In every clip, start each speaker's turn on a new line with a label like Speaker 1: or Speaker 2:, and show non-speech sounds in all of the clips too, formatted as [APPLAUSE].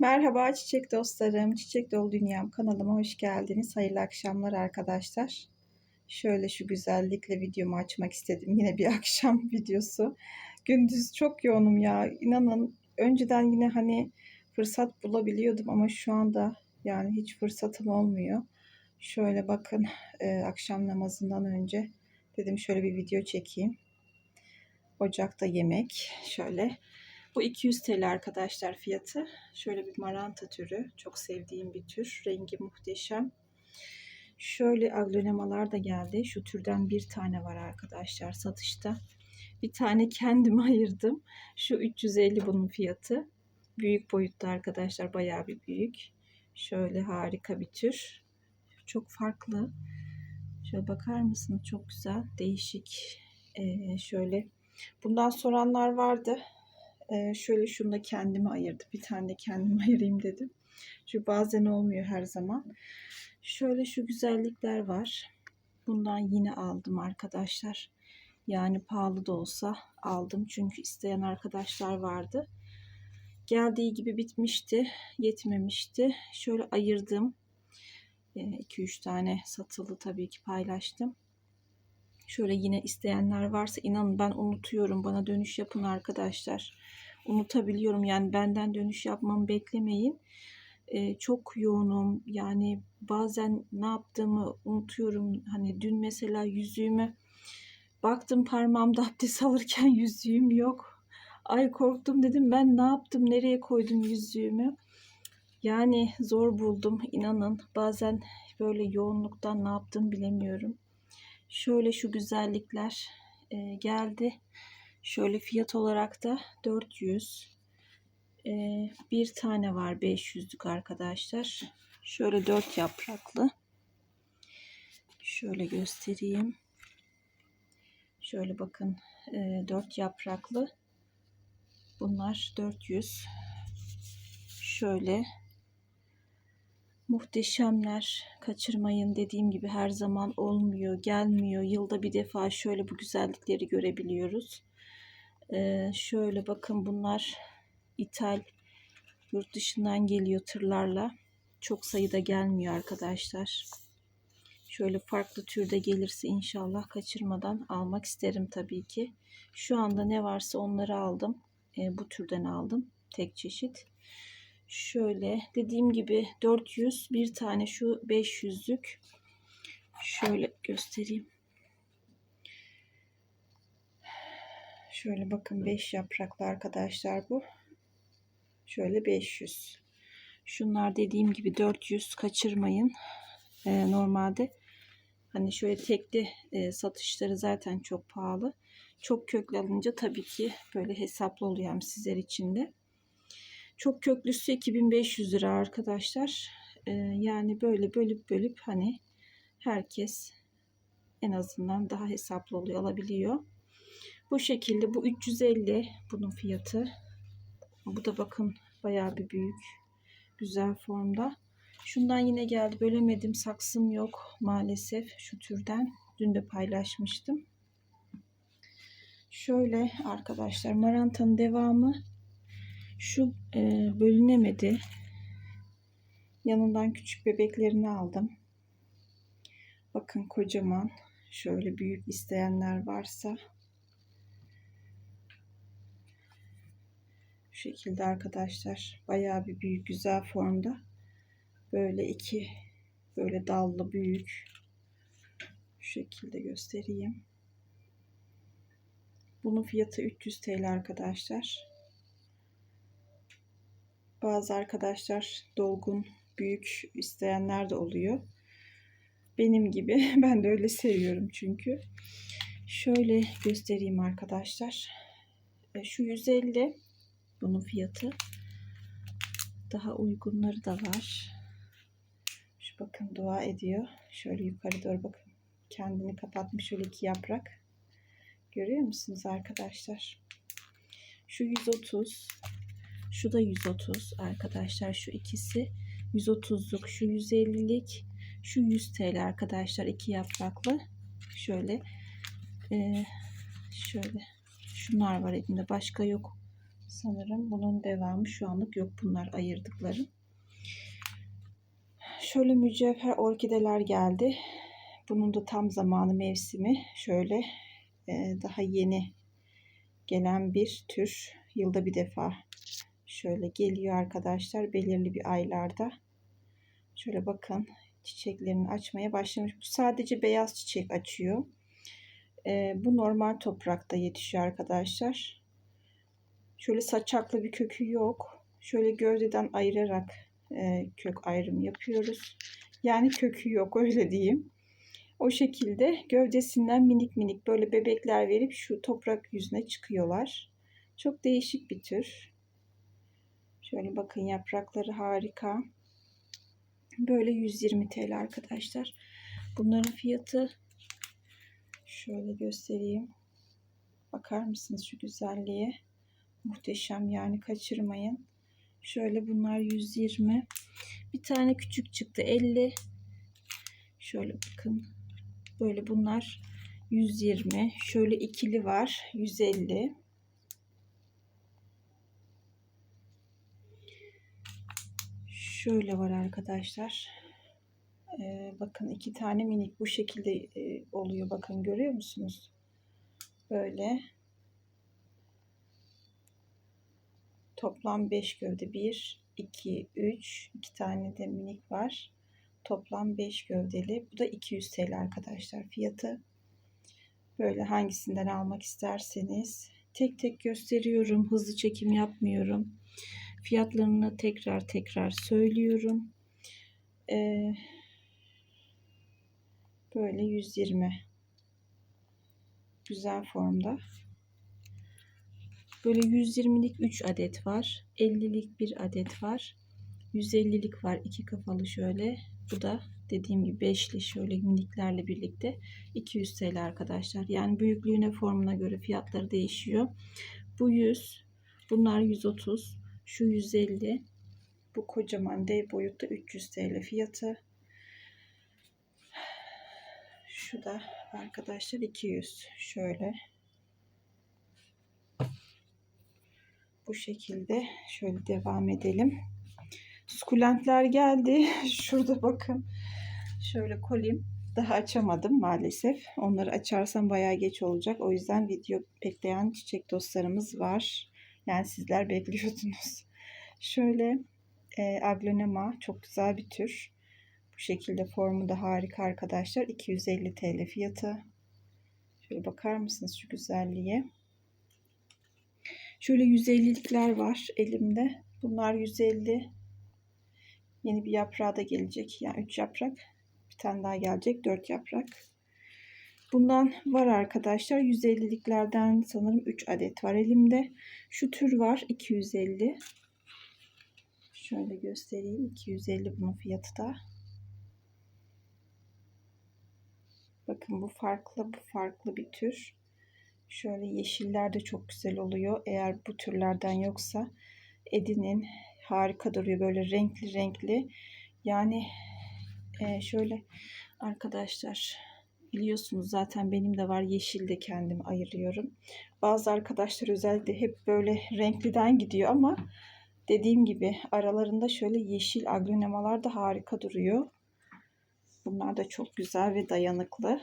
Speaker 1: Merhaba çiçek dostlarım, çiçek dolu dünyam kanalıma hoş geldiniz. Hayırlı akşamlar arkadaşlar. Şöyle şu güzellikle videomu açmak istedim. Yine bir [LAUGHS] akşam videosu. Gündüz çok yoğunum ya. İnanın önceden yine hani fırsat bulabiliyordum ama şu anda yani hiç fırsatım olmuyor. Şöyle bakın e, akşam namazından önce dedim şöyle bir video çekeyim. Ocakta yemek şöyle bu 200 TL arkadaşlar fiyatı. Şöyle bir maranta türü. Çok sevdiğim bir tür. Rengi muhteşem. Şöyle aglonemalar da geldi. Şu türden bir tane var arkadaşlar satışta. Bir tane kendim [LAUGHS] ayırdım. Şu 350 bunun fiyatı. Büyük boyutta arkadaşlar. Bayağı bir büyük. Şöyle harika bir tür. Çok farklı. Şöyle bakar mısınız? Çok güzel. Değişik. Ee, şöyle. Bundan soranlar vardı. Şöyle şunu da kendime ayırdı. Bir tane de kendime [LAUGHS] ayırayım dedim. Çünkü bazen olmuyor her zaman. Şöyle şu güzellikler var. Bundan yine aldım arkadaşlar. Yani pahalı da olsa aldım. Çünkü isteyen arkadaşlar vardı. Geldiği gibi bitmişti. Yetmemişti. Şöyle ayırdım. 2-3 tane satıldı tabii ki paylaştım. Şöyle yine isteyenler varsa inanın ben unutuyorum. Bana dönüş yapın arkadaşlar. Unutabiliyorum yani benden dönüş yapmamı beklemeyin. Ee, çok yoğunum. Yani bazen ne yaptığımı unutuyorum. Hani dün mesela yüzüğüme baktım parmağımda [LAUGHS] abdest alırken yüzüğüm yok. Ay korktum dedim ben ne yaptım nereye koydum yüzüğümü. Yani zor buldum inanın. Bazen böyle yoğunluktan ne yaptım bilemiyorum. Şöyle şu güzellikler e, geldi. Şöyle fiyat olarak da 400. E, bir tane var 500'lük arkadaşlar. Şöyle 4 yapraklı. Şöyle göstereyim. Şöyle bakın e, 4 yapraklı. Bunlar 400. Şöyle Muhteşemler. Kaçırmayın dediğim gibi her zaman olmuyor gelmiyor. Yılda bir defa şöyle bu güzellikleri görebiliyoruz. Ee, şöyle bakın bunlar ithal. Yurt dışından geliyor tırlarla. Çok sayıda gelmiyor arkadaşlar. Şöyle farklı türde gelirse inşallah kaçırmadan almak isterim tabii ki. Şu anda ne varsa onları aldım. Ee, bu türden aldım tek çeşit Şöyle dediğim gibi 400 bir tane şu 500'lük. Şöyle göstereyim. Şöyle bakın 5 yapraklı arkadaşlar bu. Şöyle 500. Şunlar dediğim gibi 400 kaçırmayın. Ee, normalde hani şöyle tekli e, satışları zaten çok pahalı. Çok köklü alınca tabii ki böyle hesaplı oluyor hem sizler için de. Çok köklüsü 2500 lira arkadaşlar. Ee, yani böyle bölüp bölüp hani herkes en azından daha hesaplı oluyor alabiliyor. Bu şekilde bu 350 bunun fiyatı. Bu da bakın bayağı bir büyük. Güzel formda. Şundan yine geldi. Bölemedim. Saksım yok maalesef şu türden. Dün de paylaşmıştım. Şöyle arkadaşlar marantanın devamı şu e, bölünemedi. Yanından küçük bebeklerini aldım. Bakın kocaman. Şöyle büyük isteyenler varsa. Şu şekilde arkadaşlar. Bayağı bir büyük güzel formda. Böyle iki böyle dallı büyük. Şu şekilde göstereyim. Bunun fiyatı 300 TL arkadaşlar. Bazı arkadaşlar dolgun, büyük isteyenler de oluyor. Benim gibi. [LAUGHS] Ben de öyle seviyorum çünkü. Şöyle göstereyim arkadaşlar. E, şu 150 bunun fiyatı. Daha uygunları da var. Şu bakın dua ediyor. Şöyle yukarı doğru bakın. Kendini kapatmış şöyle iki yaprak. Görüyor musunuz arkadaşlar? Şu 130 şu da 130 arkadaşlar. Şu ikisi 130'luk. Şu 150'lik. Şu 100 TL arkadaşlar. iki yapraklı. Şöyle. Ee, şöyle. Şunlar var elimde. Başka yok. Sanırım bunun devamı şu anlık yok. Bunlar ayırdıklarım. Şöyle mücevher orkideler geldi. Bunun da tam zamanı mevsimi. Şöyle e, daha yeni gelen bir tür. Yılda bir defa şöyle geliyor arkadaşlar. Belirli bir aylarda. Şöyle bakın çiçeklerini açmaya başlamış. Bu sadece beyaz çiçek açıyor. E, bu normal toprakta yetişiyor arkadaşlar. Şöyle saçaklı bir kökü yok. Şöyle gövdeden ayırarak e, kök ayrımı yapıyoruz. Yani kökü yok [LAUGHS] öyle diyeyim. O şekilde gövdesinden minik minik böyle bebekler verip şu toprak yüzüne çıkıyorlar. Çok değişik bir tür. Şöyle bakın yaprakları harika. Böyle 120 TL arkadaşlar. Bunların fiyatı şöyle göstereyim. Bakar mısınız şu güzelliğe? Muhteşem yani kaçırmayın. Şöyle bunlar 120. Bir tane küçük çıktı 50. Şöyle bakın. Böyle bunlar 120. Şöyle ikili var 150. Şöyle var arkadaşlar. Ee, bakın iki tane minik bu şekilde e, oluyor. Bakın görüyor musunuz? Böyle. Toplam 5 gövde. 1, 2, 3. 2 tane de minik var. Toplam 5 gövdeli. Bu da 200 TL arkadaşlar fiyatı. Böyle hangisinden almak isterseniz. Tek tek gösteriyorum. Hızlı çekim yapmıyorum. Fiyatlarını tekrar tekrar söylüyorum. Ee, böyle 120. Güzel formda. Böyle 120'lik 3 adet var. 50'lik 1 adet var. 150'lik var. iki kafalı şöyle. Bu da dediğim gibi 5'li şöyle miniklerle birlikte 200 TL arkadaşlar. Yani büyüklüğüne formuna göre fiyatları değişiyor. Bu 100. Bunlar 130. Şu 150. Bu kocaman dev boyutta 300 TL fiyatı. Şu da arkadaşlar 200. Şöyle. Bu şekilde şöyle devam edelim. Sukulentler geldi. [LAUGHS] Şurada bakın. Şöyle kolim. Daha açamadım maalesef. Onları açarsam bayağı geç olacak. O yüzden video bekleyen çiçek dostlarımız var. Yani sizler bekliyordunuz. Şöyle e, aglonema çok güzel bir tür. Bu şekilde formu da harika arkadaşlar. 250 TL fiyatı. Şöyle bakar mısınız şu güzelliğe? Şöyle 150'likler var elimde. Bunlar 150. Yeni bir yaprağı da gelecek. Yani 3 yaprak. Bir tane daha gelecek. 4 yaprak. Bundan var arkadaşlar. 150'liklerden sanırım 3 adet var elimde. Şu tür var. 250. Şöyle göstereyim. 250 bunun fiyatı da. Bakın bu farklı. Bu farklı bir tür. Şöyle yeşiller de çok güzel oluyor. Eğer bu türlerden yoksa edinin harika duruyor. Böyle renkli renkli. Yani e, şöyle arkadaşlar biliyorsunuz zaten benim de var. Yeşil de kendim ayırıyorum. Bazı arkadaşlar özellikle hep böyle renkliden gidiyor ama dediğim gibi aralarında şöyle yeşil aglonemalar da harika duruyor. Bunlar da çok güzel ve dayanıklı.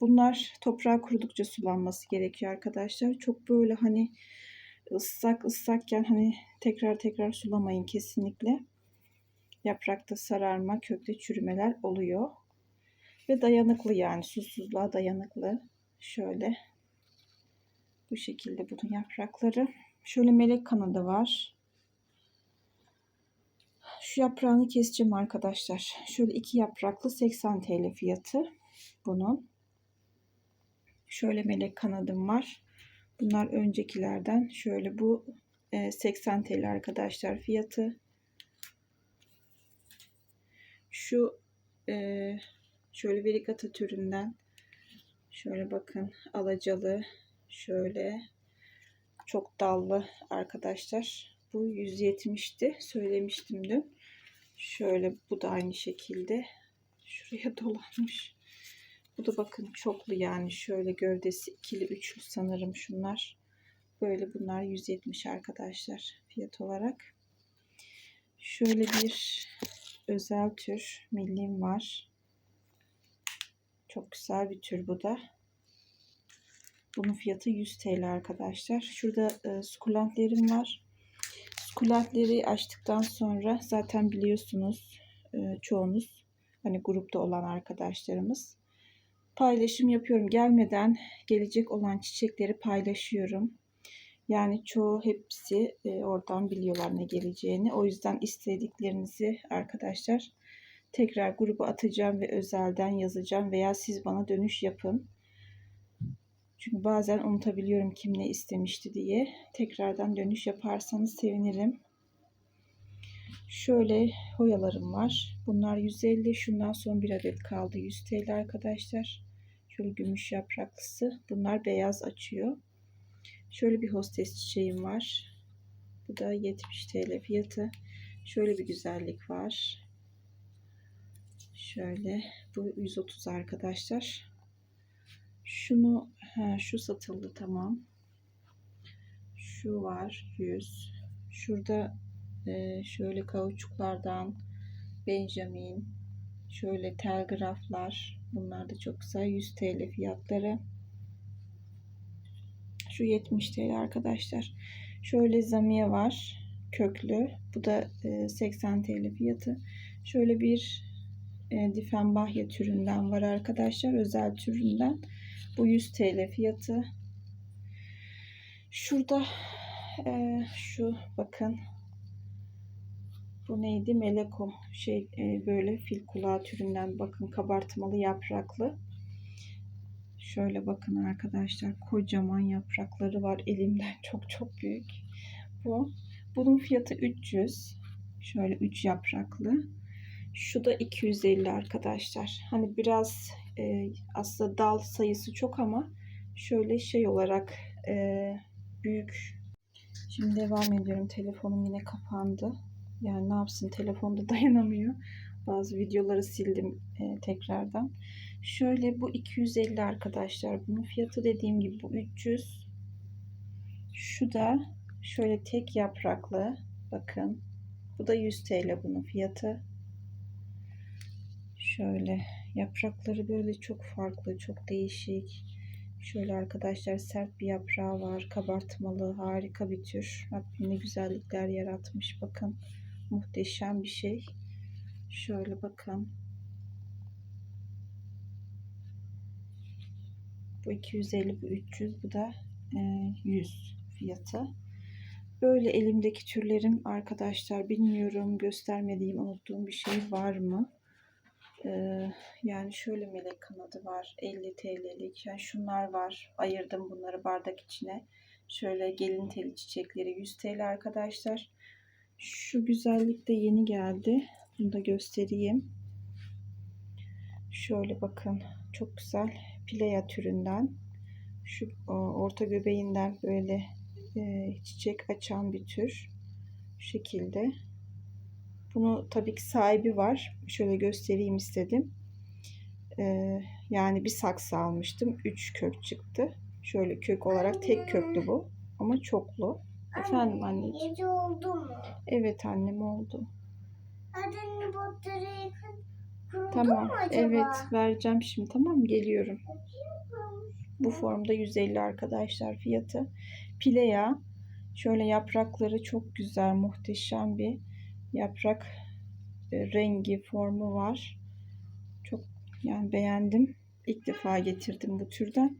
Speaker 1: Bunlar toprağa kurudukça sulanması gerekiyor arkadaşlar. Çok böyle hani ıslak ıslakken hani tekrar tekrar sulamayın kesinlikle. Yaprakta sararma, kökte çürümeler oluyor. Ve dayanıklı yani susuzluğa dayanıklı. Şöyle bu şekilde bunun yaprakları. Şöyle melek kanadı var. Şu yaprağını keseceğim arkadaşlar. Şöyle iki yapraklı 80 TL fiyatı bunun. Şöyle melek kanadım var. Bunlar öncekilerden. Şöyle bu 80 e, TL arkadaşlar fiyatı. Şu e, şöyle verikata türünden şöyle bakın alacalı şöyle çok dallı arkadaşlar. Bu 170'ti. Söylemiştim dün. Şöyle bu da aynı şekilde. Şuraya [LAUGHS] dolanmış. Bu da bakın çoklu yani şöyle gövdesi ikili üçlü sanırım şunlar. Böyle bunlar 170 arkadaşlar fiyat olarak. Şöyle bir özel tür millim var. Çok güzel bir tür bu da. Bunun fiyatı 100 TL arkadaşlar. Şurada e, sukulentlerim var. Sukulentleri açtıktan sonra zaten biliyorsunuz e, çoğunuz hani grupta olan arkadaşlarımız paylaşım yapıyorum. Gelmeden gelecek olan çiçekleri paylaşıyorum. Yani çoğu hepsi e, oradan biliyorlar ne geleceğini. O yüzden istediklerinizi arkadaşlar tekrar gruba atacağım ve özelden yazacağım veya siz bana dönüş yapın. Çünkü bazen unutabiliyorum kim ne istemişti diye. Tekrardan dönüş yaparsanız sevinirim. Şöyle hoyalarım var. Bunlar 150. Şundan son bir adet kaldı. 100 TL arkadaşlar. Şöyle gümüş yapraklısı. Bunlar beyaz açıyor. Şöyle bir hostes çiçeğim var. Bu da 70 TL fiyatı. Şöyle bir güzellik var. Şöyle bu 130 arkadaşlar. Şunu ha, şu satıldı tamam. Şu var 100. Şurada e, şöyle kauçuklardan Benjamin şöyle telgraflar bunlar da çok güzel 100 TL fiyatları. Şu 70 TL arkadaşlar. Şöyle zamiye var. Köklü. Bu da 80 TL fiyatı. Şöyle bir e, Diffenbachia türünden var arkadaşlar. Özel türünden. Bu 100 TL fiyatı. Şurada e, şu bakın. Bu neydi? Meleko. Şey e, böyle fil kulağı türünden bakın kabartmalı yapraklı. Şöyle bakın arkadaşlar kocaman yaprakları var elimden [LAUGHS] çok çok büyük. Bu bunun fiyatı 300. Şöyle 3 yapraklı. Şu da 250 arkadaşlar. Hani biraz e, aslında dal sayısı çok ama şöyle şey olarak e, büyük. Şimdi devam ediyorum. Telefonum yine kapandı. Yani ne yapsın telefonda [LAUGHS] dayanamıyor. Bazı videoları sildim e, tekrardan. Şöyle bu 250 arkadaşlar. Bunun fiyatı dediğim gibi bu 300. Şu da şöyle tek yapraklı. Bakın. Bu da 100 TL bunun fiyatı. Şöyle yaprakları böyle çok farklı, çok değişik. Şöyle arkadaşlar sert bir yaprağı var. Kabartmalı, harika bir tür. Rabbim ne güzellikler yaratmış. Bakın muhteşem bir şey. Şöyle bakın. Bu 250, bu 300, bu da 100 e, fiyatı. Böyle elimdeki türlerim arkadaşlar bilmiyorum göstermediğim unuttuğum bir şey var mı? Yani şöyle melek kanadı var 50 TL'lik. Yani şunlar var. Ayırdım bunları bardak içine. Şöyle gelin teli çiçekleri 100 TL arkadaşlar. Şu güzellik de yeni geldi. Bunu da göstereyim. Şöyle bakın. Çok güzel. Pileya türünden. Şu orta göbeğinden böyle çiçek açan bir tür. Şu şekilde. Bunu tabii ki sahibi var. Şöyle göstereyim istedim. Ee, yani bir saksı almıştım. Üç kök çıktı. Şöyle kök olarak tek köklü bu. Ama çoklu. Anne, Efendim anneciğim.
Speaker 2: Gece oldu mu?
Speaker 1: Evet annem oldu.
Speaker 2: Anne bataryayı kuruldu
Speaker 1: Tamam.
Speaker 2: mu acaba?
Speaker 1: Evet vereceğim şimdi. Tamam geliyorum. Bu formda 150 arkadaşlar fiyatı. Pile yağı. Şöyle yaprakları çok güzel, muhteşem bir yaprak e, rengi, formu var. Çok yani beğendim. İlk defa getirdim bu türden.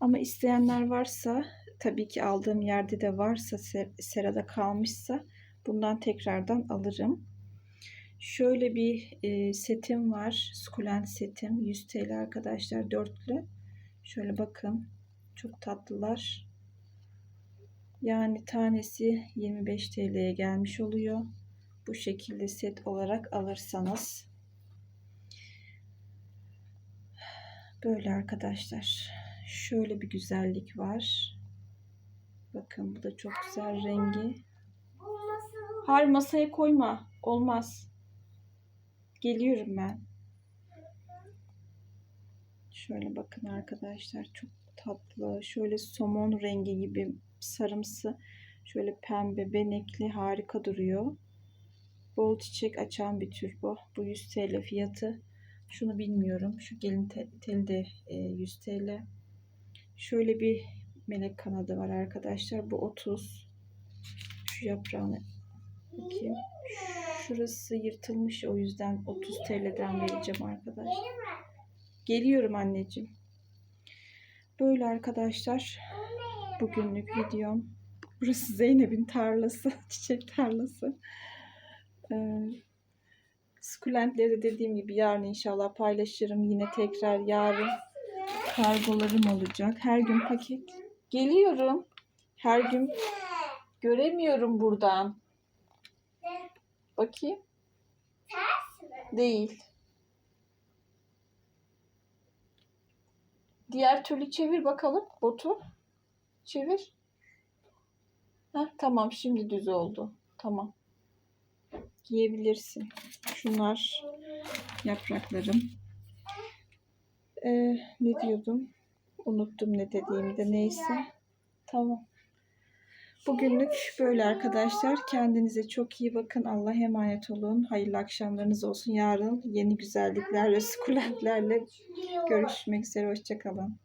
Speaker 1: Ama isteyenler varsa tabii ki aldığım yerde de varsa serada kalmışsa bundan tekrardan alırım. Şöyle bir e, setim var. Sukulent setim. 100 TL arkadaşlar. Dörtlü. Şöyle bakın. Çok tatlılar. Yani tanesi 25 TL'ye gelmiş oluyor. Bu şekilde set olarak alırsanız. Böyle arkadaşlar. Şöyle bir güzellik var. Bakın bu da çok güzel rengi. Hayır masaya koyma. Olmaz. Geliyorum ben. Şöyle bakın arkadaşlar çok tatlı. Şöyle somon rengi gibi sarımsı. Şöyle pembe benekli harika duruyor. Bol çiçek açan bir tür bu. Bu 100 TL fiyatı. Şunu bilmiyorum. Şu gelin te- teli de e, 100 TL. Şöyle bir melek kanadı var arkadaşlar. Bu 30. Şu yaprağını bakayım. Şurası yırtılmış o yüzden 30 TL'den vereceğim
Speaker 2: mi?
Speaker 1: Geliyorum anneciğim. Böyle arkadaşlar bugünlük videom. Burası Zeynep'in tarlası, [LAUGHS] çiçek tarlası. Ee, sukulentleri de dediğim gibi yarın inşallah paylaşırım. Yine tekrar yarın kargolarım olacak. Her gün paket. Geliyorum. Her gün göremiyorum buradan. Bakayım. Değil. Diğer türlü çevir bakalım botu. Çevir. Heh, tamam şimdi düz oldu. Tamam. Giyebilirsin. Şunlar yapraklarım. Ee, ne diyordum? Unuttum ne dediğimi de neyse. Tamam. Bugünlük böyle arkadaşlar. Kendinize çok iyi bakın. Allah'a emanet olun. Hayırlı akşamlarınız olsun. Yarın yeni güzellikler ve sukulentlerle görüşmek üzere. Hoşçakalın.